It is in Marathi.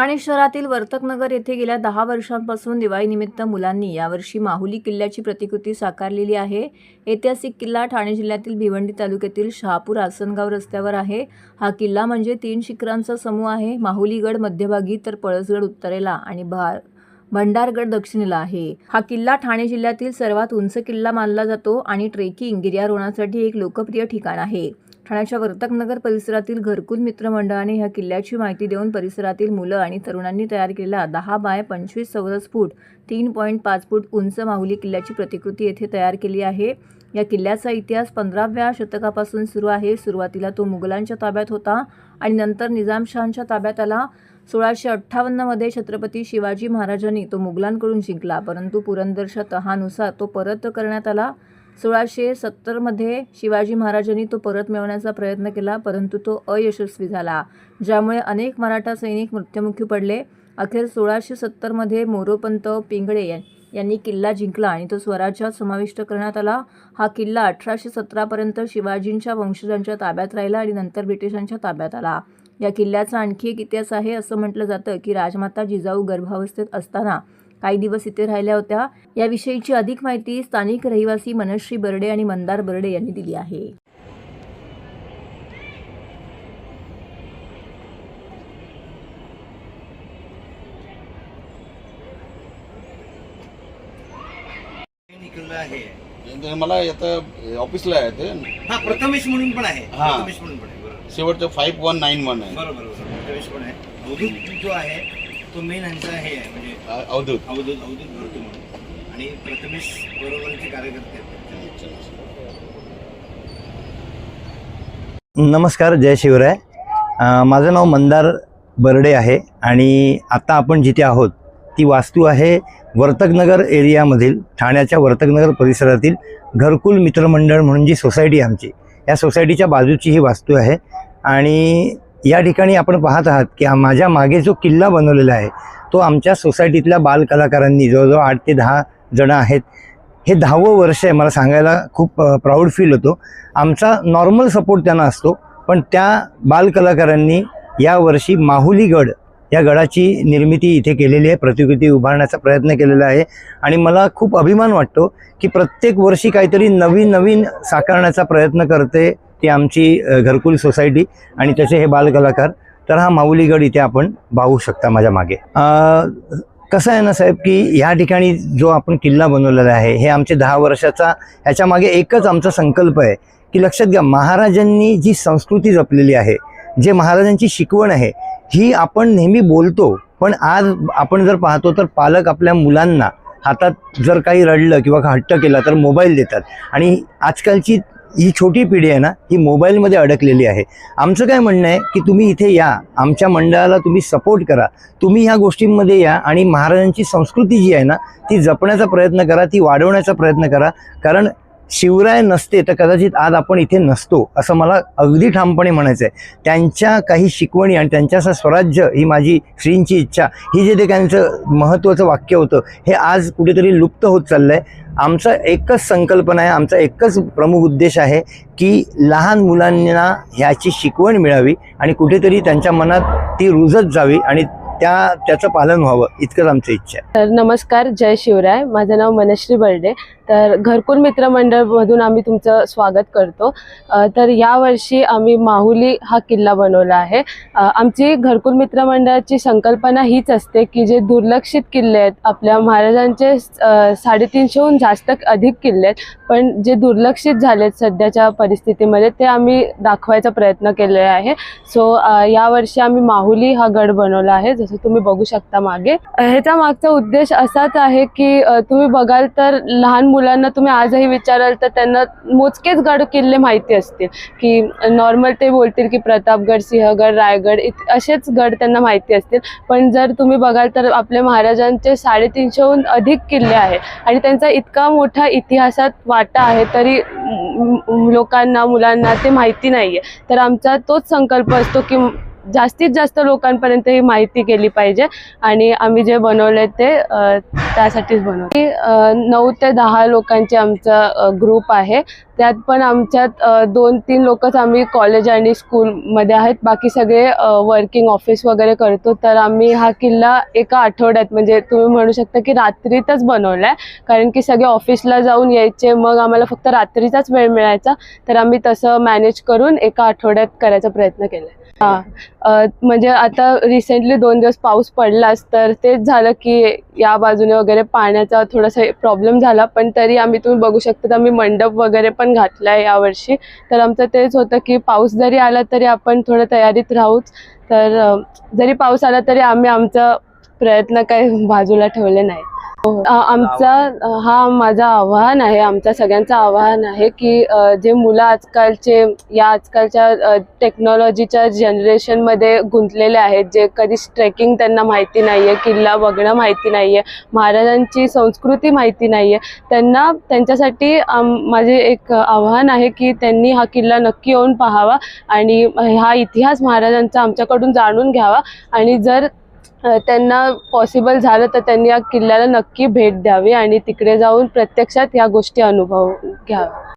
ठाणे शहरातील वर्तकनगर येथे गेल्या दहा वर्षांपासून दिवाळीनिमित्त मुलांनी यावर्षी माहुली किल्ल्याची प्रतिकृती साकारलेली आहे. ऐतिहासिक किल्ला ठाणे जिल्ह्यातील भिवंडी तालुक्यातील शहापूर आसनगाव रस्त्यावर आहे. हा किल्ला म्हणजे तीन शिखरांचा समूह आहे. माहुलीगड मध्यभागी तर पळसगड उत्तरेला आणि भार भंडारगड दक्षिणेला आहे. हा किल्ला ठाणे जिल्ह्यातील सर्वात उंच किल्ला मानला जातो आणि ट्रेकिंग गिर्यारोहणासाठी एक लोकप्रिय ठिकाण आहे. ठाण्याच्या वर्तकनगर परिसरातील घरकुल मित्रमंडळाने ह्या किल्ल्याची माहिती देऊन परिसरातील मुलं आणि तरुणांनी तयार केलेला दहा बाय पंचवीस चौरस फूट तीन पॉईंट पाच फूट उंच माहुली किल्ल्याची प्रतिकृती येथे तयार केली आहे. या किल्ल्याचा इतिहास पंधराव्या शतकापासून सुरू आहे. सुरुवातीला तो मुघलांच्या ताब्यात होता आणि नंतर निजामशहांच्या ताब्यात आला. सोळाशे अठ्ठावन्नमध्ये छत्रपती शिवाजी महाराजांनी तो मुघलांकडून जिंकला परंतु पुरंदर तहानुसार तो परत करण्यात आला. सोळाशे सत्तरमध्ये शिवाजी महाराजांनी तो परत मिळवण्याचा प्रयत्न केला परंतु तो अयशस्वी झाला ज्यामुळे अनेक मराठा सैनिक मृत्युमुखी पडले. अखेर सोळाशे सत्तरमध्ये मोरोपंत पिंगळे यांनी किल्ला जिंकला आणि तो स्वराज्यात समाविष्ट करण्यात आला. हा किल्ला अठराशे सतरापर्यंत शिवाजींच्या वंशजांच्या ताब्यात राहिला आणि नंतर ब्रिटिशांच्या ताब्यात आला. या किल्ल्याचा आणखी एक इतिहास आहे असं म्हटलं जातं की राजमाता जिजाऊ गर्भावस्थेत असताना काही दिवस इथे राहिल्या होत्या. याविषयीची अधिक माहिती स्थानिक रहिवासी मनश्री बर्डे आणि मंदार बर्डे यांनी दिली आहे. निकललं आहे तर मला आता ऑफिसला आहे ते. हा प्रथमेश म्हणून पण आहे. हा. प्रथमेश म्हणून पण आहे बरोबर. शेवटचं फाईव्ह वन नाईन वन आहे. बरोबर बरोबर. प्रथमेश पण आहे. अवधूत जो आहे तो मेन यांचा हे आहे म्हणजे अवधूत. अवधूत अवधूत भरतो म्हणून. आणि प्रथमेश बरोबरचे कार्यकर्ते आहेत. नमस्कार जय शिवराय. माझं नाव मंदार बर्डे आहे आणि आता आपण जिथे आहोत ती वास्तू आहे वर्तकनगर एरियामधील ठाण्याच्या वर्तकनगर परिसरातील घरकुल मित्रमंडळ म्हणून जी सोसायटी आहे आमची या सोसायटीच्या बाजूची ही वास्तू आहे. आणि या ठिकाणी आपण पाहत आहात की माझ्या मागे जो किल्ला बनवलेला आहे तो आमच्या सोसायटीतल्या बालकलाकारांनी जवळजवळ आठ ते दहा जणं आहेत. हे दहावं वर्ष आहे मला सांगायला खूप प्राऊड फील होतो. आमचा नॉर्मल सपोर्ट त्यांना असतो पण त्या बालकलाकारांनी यावर्षी माहुली गड या गडाची निर्मिती इथे केलेली आहे प्रतिकृती उभारण्याचा प्रयत्न केलेला आहे. आणि मला खूप अभिमान वाटतो की प्रत्येक वर्षी काहीतरी नवीन नवीन साकारण्याचा प्रयत्न करते ती आमची घरकुल सोसायटी आणि त्याचे हे बालकलाकार. तर हा माऊली गड इथे आपण पाहू शकता माझ्या मागे. कसं आहे ना साहेब की ह्या ठिकाणी जो आपण किल्ला बनवलेला आहे हे आमचे दहा वर्षाचा ह्याच्या मागे एकच आमचा संकल्प आहे की लक्षात घ्या महाराजांनी जी संस्कृती जपलेली आहे जे महाराजांची शिकवण आहे ही आपण नेहमी बोलतो पण आज आपण जर पाहतो तर पालक आपल्या मुलांना हातात जर काही रडलं किंवा हट्ट केला तर मोबाईल देतात. आणि आजकालची ही छोटी पिढी आहे ना ही मोबाईलमध्ये अडकलेली आहे. आमचं काय म्हणणं आहे की तुम्ही इथे या आमच्या मंडळाला तुम्ही सपोर्ट करा. तुम्ही ह्या गोष्टींमध्ये या आणि महाराजांची संस्कृती जी आहे ना ती जपण्याचा प्रयत्न करा ती वाढवण्याचा प्रयत्न करा. कारण शिवराय नसते तर कदाचित आज आपण इथे नसतो असं मला अगदी ठामपणे म्हणायचं आहे. त्यांच्या काही शिकवणी आणि त्यांच्या असं स्वराज्य ही माझी श्रींची इच्छा ही जे ते त्यांचं महत्त्वाचं वाक्य होतं हे आज कुठेतरी लुप्त होत चाललं आहे आमचा एकच संकल्पना आहे आमचा एकच प्रमुख उद्देश आहे की लहान मुलांना ह्याची शिकवण मिळावी आणि कुठेतरी त्यांच्या मनात ती रुजत जावी आणि त्या त्याचं पालन व्हावं इतकंच आमची इच्छा आहे. तर नमस्कार जय शिवराय. माझं नाव मनश्री बर्डे. तर घरकुल मित्रमंडळमधून आम्ही तुमचं स्वागत करतो. तर यावर्षी आम्ही माहुली हा किल्ला बनवला आहे. आमची घरकुल मित्रमंडळाची संकल्पना हीच असते की जे दुर्लक्षित किल्ले आहेत आपल्या महाराजांचे साडेतीनशेहून जास्त अधिक किल्ले आहेत पण जे दुर्लक्षित झालेत सध्याच्या परिस्थितीमध्ये ते आम्ही दाखवायचा प्रयत्न केलेला आहे. सो यावर्षी आम्ही माहुली हा गड बनवला आहे जसं तुम्ही बघू शकता मागे. ह्याचा मागचा उद्देश असाच आहे की तुम्ही बघाल तर लहान मुलांना तुम्ही आजही विचाराल तर त्यांना मोजकेच गड किल्ले माहिती असतील. की नॉर्मल ते बोलतील की प्रतापगड सिंहगड रायगड इत असेच गड त्यांना माहिती असतील. पण जर तुम्ही बघाल तर आपल्या महाराजांचे साडेतीनशेहून अधिक किल्ले आहेत आणि त्यांचा इतका मोठा इतिहासात वाटा आहे तरी लोकांना मुलांना ते माहिती नाही आहे तर आमचा तोच संकल्प असतो की जास्तीत जास्त लोकांपर्यंत ही माहिती केली पाहिजे आणि आम्ही जे बनवले ते त्यासाठीच बनवलं नऊ ते दहा लोकांचे आमचा ग्रुप आहे. त्यात पण आमच्यात दोन तीन लोकच आम्ही कॉलेज आणि स्कूलमध्ये आहेत. बाकी सगळे वर्किंग ऑफिस वगैरे करतो. तर आम्ही हा किल्ला एका आठवड्यात म्हणजे तुम्ही म्हणू शकता की रात्रीतच बनवला आहे कारण की सगळे ऑफिसला जाऊन यायचे मग आम्हाला फक्त रात्रीचाच वेळ मिळायचा. तर आम्ही तसं मॅनेज करून एका आठवड्यात करायचा प्रयत्न केला हां. म्हणजे आता रिसेंटली दोन दिवस पाऊस पडलाच तर तेच झालं की या बाजूने वगैरे पाण्याचा थोडासा प्रॉब्लेम झाला. पण तरी आम्ही तुम्ही बघू शकता तर आम्ही मंडप वगैरे पण घातला आहे यावर्षी. तर आमचं तेच होतं की पाऊस जरी आला तरी आपण थोडं तयारीत राहूच. तर जरी पाऊस आला तरी आम्ही आमचा प्रयत्न काही बाजूला ठेवले नाही. हो. आमचा हा माझा आव्हान आहे आमच्या सगळ्यांचं आव्हान आहे की जे मुलं आजकालचे या आजकालच्या टेक्नॉलॉजीच्या जनरेशनमध्ये गुंतलेले आहेत जे कधी ट्रेकिंग त्यांना माहिती नाही आहे किल्ला बघणं माहिती नाही आहे महाराजांची संस्कृती माहिती नाही आहे त्यांना त्यांच्यासाठी माझे एक आव्हान आहे की त्यांनी हा किल्ला नक्की येऊन पाहावा आणि हा इतिहास महाराजांचा आमच्याकडून जाणून घ्यावा आणि जर त्यांना पॉसिबल झालं तर त्यांनी या किल्ल्याला नक्की भेट द्यावी आणि तिकडे जाऊन प्रत्यक्षात या गोष्टी अनुभव घ्याव्या.